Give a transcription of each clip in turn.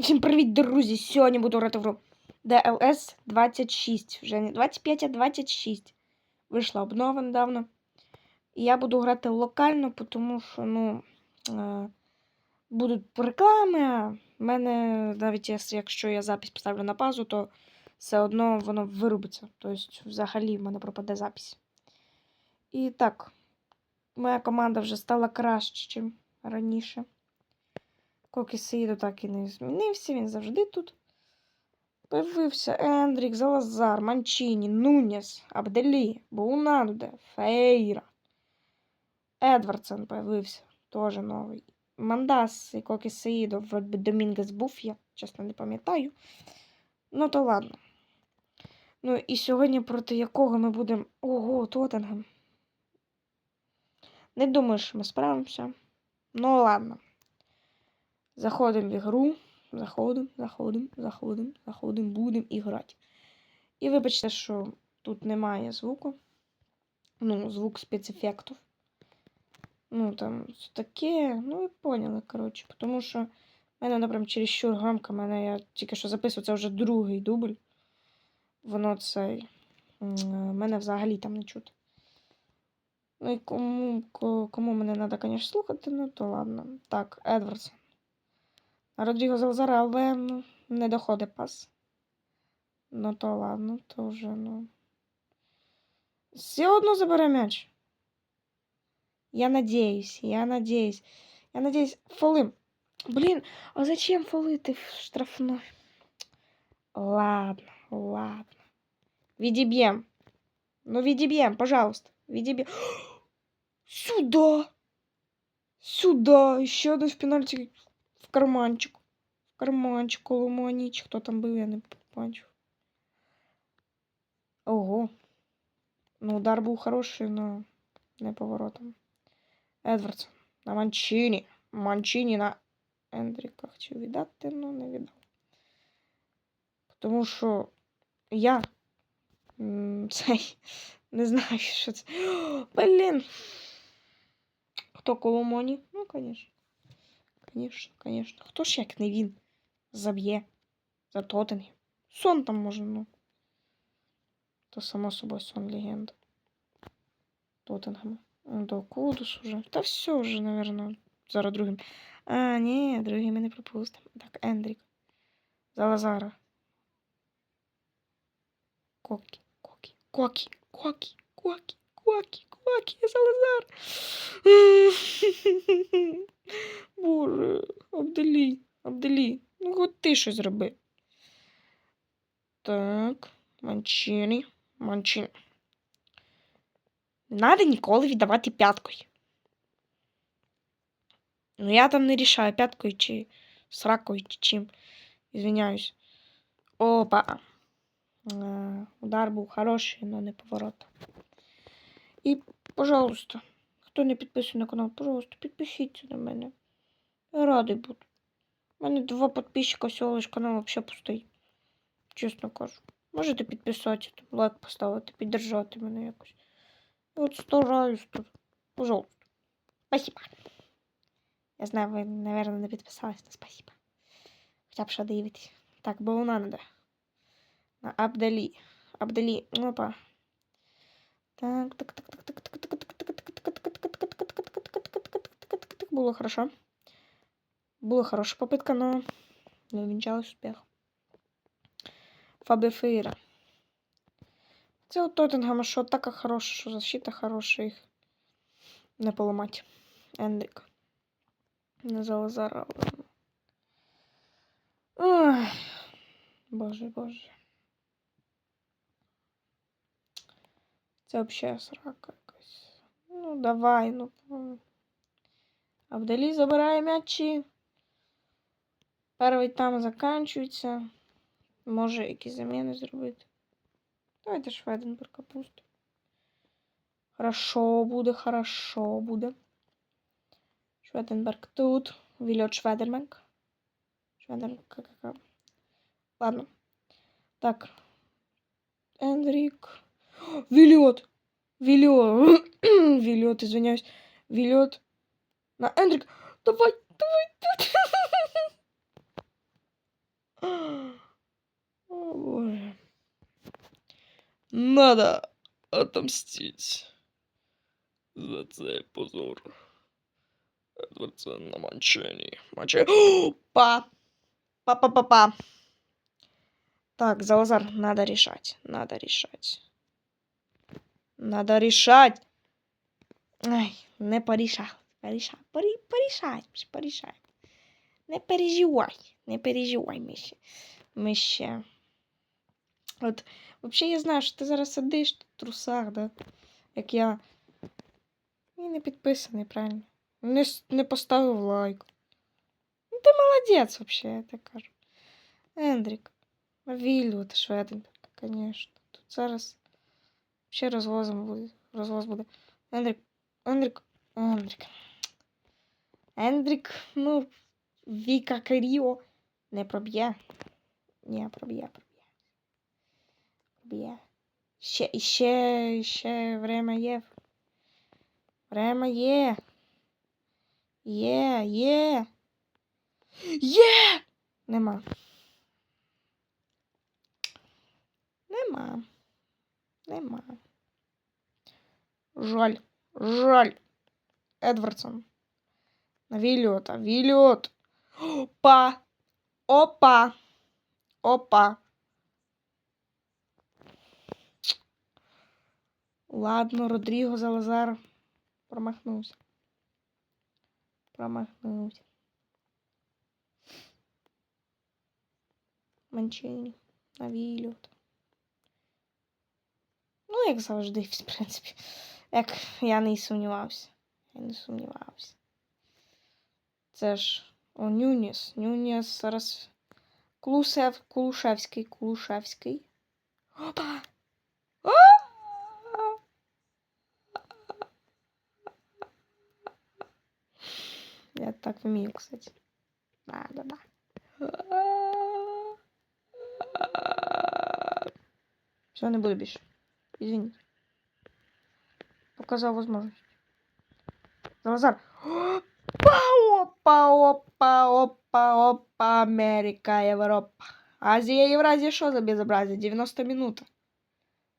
Всім привіт, друзі! Сьогодні буду грати в гру DLS 26. Вже не 25, а 26. Вийшла обнова недавно. І я буду грати локально, тому що, ну, е, будуть реклами. а в мене, навіть якщо я запись поставлю на паузу, то все одно воно вирубиться. Тобто, взагалі в мене пропаде запись. І так, моя команда вже стала краще, ніж раніше. Кокі Саїдо так і не змінився, він завжди тут. Появився Ендрік, Залазар, Манчіні, Нуніс, Абделі, Боунаде, Фейра. Едвардсон появився, теж новий. Мандас і Кокі Саїдо, вроді Домінгес був, я чесно не пам'ятаю. Ну, то ладно. Ну і сьогодні проти якого ми будемо. Ого, Тоттенгем. Не думаю, що ми справимося. Ну ладно. Заходимо в ігру. Заходимо, заходимо, заходимо, заходимо, будемо і грати. І вибачте, що тут немає звуку. Ну, звук спецефектів. Ну, там все таке, ну ви поняли, коротше. Тому що в мене, наприклад, чересчур громко, мене я тільки що записую, це вже другий дубль. Воно цей. Мене взагалі там не чути. Ну і кому, кому мене треба, звісно, слухати, ну то ладно. Так, Едвардс. Родріго Залзара, але ну, не доходить пас. Ну то ладно, то вже, ну. Все одно забере м'яч. Я надеюсь, я надеюсь. Я надеюсь, фолим. Блин, а зачем фолы-то в штрафной? Ладно, ладно. Видибьем. Ну, видибьем, пожалуйста. Видибьем. Сюда! Сюда! Еще один в пенальти в карманчик. В карманчик, Коломаніч. Хто там був, я не бачу. Ого. Ну, удар був хороший, но не поворотом. Едвардс. На Манчині. Манчині на Ендріка хотів віддати, ну не віддав. Тому що я цей не знаю, що це. Блін. Хто Коломоні? Ну, звісно. Звісно, звісно. Хто ж як не він заб'є за Тоттенгем? Сон там може, ну. То само собою сон легенда. Тоттенгема. До Кудус уже. Та все вже, наверное, зараз другим. А, ні, другим ми не пропустимо. Так, Ендрік. Залазара. Кокі, кокі, кокі, кокі, кокі, кокі, кокі, Залазар. Боже, Абделі, Абделі. Ну, хоч ти щось зроби. Так, Манчині, Манчині. Не треба ніколи віддавати п'яткою. Ну, я там не рішаю, п'яткою чи сракою, чи чим. Извиняюсь. Опа. Е, Удар був хороший, але не поворот. І, пожалуйста, хто не підписаний на канал, пожалуйста, підпишіться на мене. Я радий буду. У мене два підписчика, всього лиш канал взагалі пустий. Чесно кажу. Можете підписатися, лайк поставити, піддержати мене якось. Я от стараюсь тут. Пожалуйста. Спасибо. Я знаю, ви, наверное, не підписались, но спасибо. Хоча б що дивитесь. Так, бо вона надо. На Абдалі. Абдалі. Опа. Так, так, так, так, так, так, так, так, так, так, так, так, так, Було хорошо. Була хороша попитка, но не увінчалась успіх. Фабе Фейра. Це от Тоттенгема, що атака хороша, що защита хороша, їх не поламати. Ендрік. Не Залазара. Ой. Боже, боже. Це взагалі срака якась. Ну, давай, ну. м. Абдалі забирає м'ячі. Перший там заканчується. Може якісь заміни зробити. Давайте Шведенберга пустимо. Хорошо буде, хорошо буде. Шведенберг тут. Вільот Шведенберг. Шведенберг. Ладно. Так. Эндрик. Вильот. Вильот. Вильот, извиняюсь. Вильот. на Эндрик! Давай, давай, давай. О, боже. Надо отомстить за цей позор. Дворце на Манчені. Манчені. Па! Па-па-па-па. Так, Залазар, надо решать. Надо решать. Надо решать. Ай, не порішав. Порішав. Порі, порішай, порішай. Не переживай. Не переживай, ми ще. От, взагалі, я знаю, що ти зараз сидиш в трусах, да? Як я. І не підписаний, правильно? Не, не поставив лайк. Ну, ти молодець, взагалі, я так кажу. Ендрік. Ти Шведенберг, звісно. Тут зараз ще розвозом буде. Розвоз буде. Ендрік. Ендрік. Ендрік. Ендрік, ну, Віка Керіо не проб'є. Ні, проб'є, проб'є. Проб'є. Ще, ще, ще время є. Время є. Є, є. Є! Нема. Нема. Нема. Жаль. Жаль. Едвардсон. На Вільота. Вільот. Опа. Опа. Опа. Ладно, Родріго Залазар промахнувся. Промахнувся. Манчині. На Вільот. Ну, як завжди, в принципі. Як я не сумнівався. Я не сумнівався. Це ж о, Нюніс. Нюніс зараз. Клусев, Кулушевський, Кулушевський. Опа! Я так вмію, кстати. Да, да, да. Все, не буду більше. Извините. Показав возможность. Залазар. Опа, опа, опа, опа, Америка, Європа. Азія, Євразія, що за безобразие? 90 минут.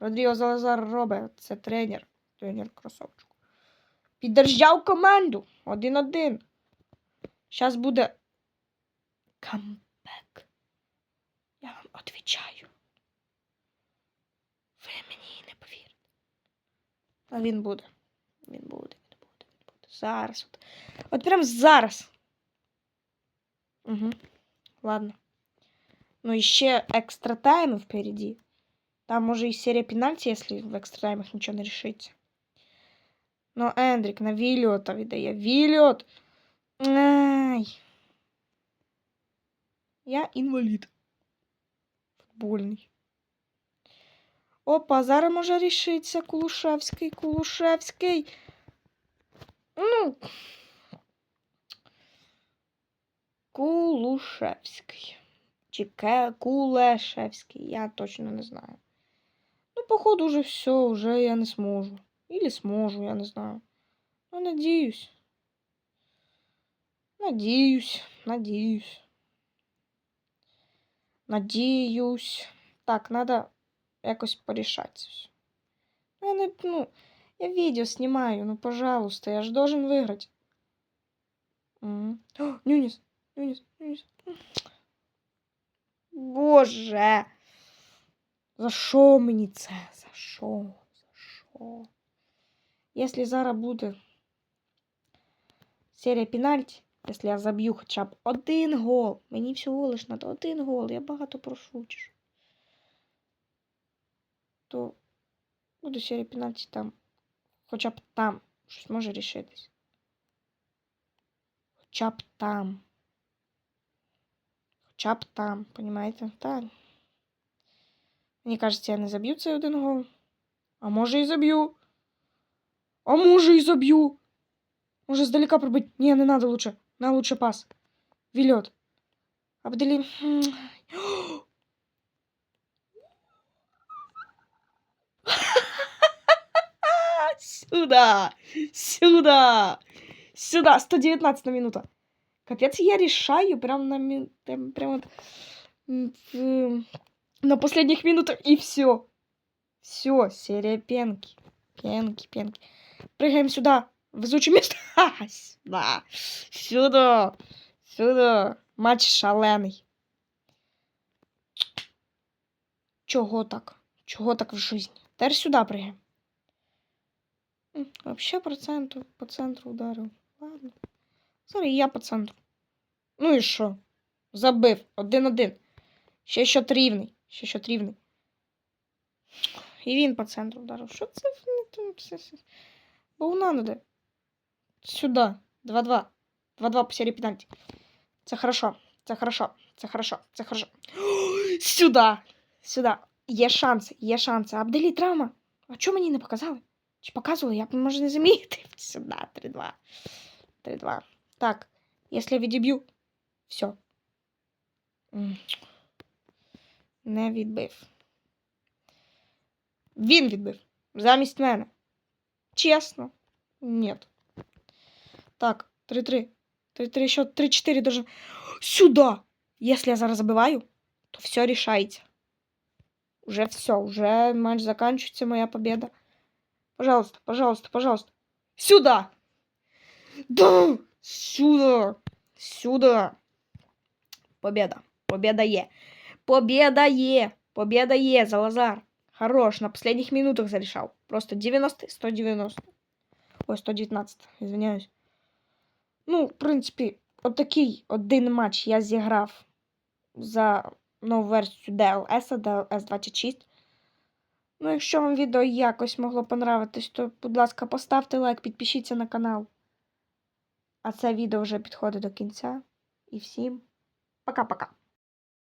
Родріго Залазар робить. Це тренер. Тренер кросовчик. Піддержав команду. Один-один. Зараз буде камбек. Я вам отвечаю. Ви мені не повірите. А він буде. Він буде, він буде, він буде. Зараз. От, от прям зараз. Угу. Ладно. Ну, і ще екстра тайм впереді. Там може і серія пенальті, якщо в екстра таймах нічого не рішиться. Ну, Ендрік на Вільота віддає. Вільот! Ай. Я інвалід. Футбольний. Опа, зараз може рішиться Кулушевський, Кулушевський. Ну. Кулушевський. Чи Кулешевський, я точно не знаю. Ну, походу, уже все, уже я не зможу. Или зможу, я не знаю. Ну, надіюсь. Надіюсь, надіюсь. Надіюсь. Так, надо якось порішати це все. Ну, я не, ну, я видео снимаю, ну, пожалуйста, я же должен выиграть. Мгм. О, Нюнис, Нюнис, Нюнис. Боже. За що мені це? За що? За що? Якщо зараз буде серія пенальті, якщо я заб'ю хоча б один гол, мені всього лиш треба один гол, я багато прошу. чи. То буде серія пенальті там. Хоча б там щось може рішитись. Хоча б там. Хоча б там, понимаєте? Так. Мені кажеться, я не заб'ю цей один гол. А може і заб'ю. А може і заб'ю. Може здалека пробити. Ні, не надо лучше. На лучше пас. Вільот. Абделі. Сюда! Сюда! Сюда! 119 минута. Капец, я решаю прям на прям, прям вот в- на последних минутах и все. Все, серия пенки. Пенки, пенки. Прыгаем сюда. Везучее место. Ха, сюда. Сюда. Сюда. Матч шалений. Чого так? Чого так в житті? Тепер сюди пригаємо. Вообще по центру, по центру ударив. Ладно. Зараз я по центру. Ну і що? Забив. Один-один. Ще щот рівний. Ще щот рівний. І він по центру вдарив. Що це? Бовна надо. Сюди. 2-2. 2-2 по серії пенальті. Це хорошо. Це хорошо. Це хорошо. Це хорошо. Сюди. Сюди. Є шанси, є шанси. Абделі травма. А чого мені не показали? Чи показували? Я може не замітив. Сюди. 3-2. 3-2. Так. Якщо відіб'ю. Все. Не відбив. Він відбив. Замість мене. Чесно. Ні. Так, 3-3. 3-3, що 3-4 даже. Сюда! Если я зараз забиваю, то все решается. Уже все, уже матч заканчивается, моя победа. Пожалуйста, пожалуйста, пожалуйста. Сюда! Да! Сюда! Сюда! Победа. Победа е. Победа е. Победа е, Залазар. Хорош, на последних минутах зарешал. Просто 90, 190. Ой, 119, извиняюсь. Ну, в принципі, отакий один матч я зіграв за нову версію DLS, DLS 26. Ну, якщо вам відео якось могло понравитись, то, будь ласка, поставте лайк, підпишіться на канал. А це відео вже підходить до кінця. І всім пока-пока.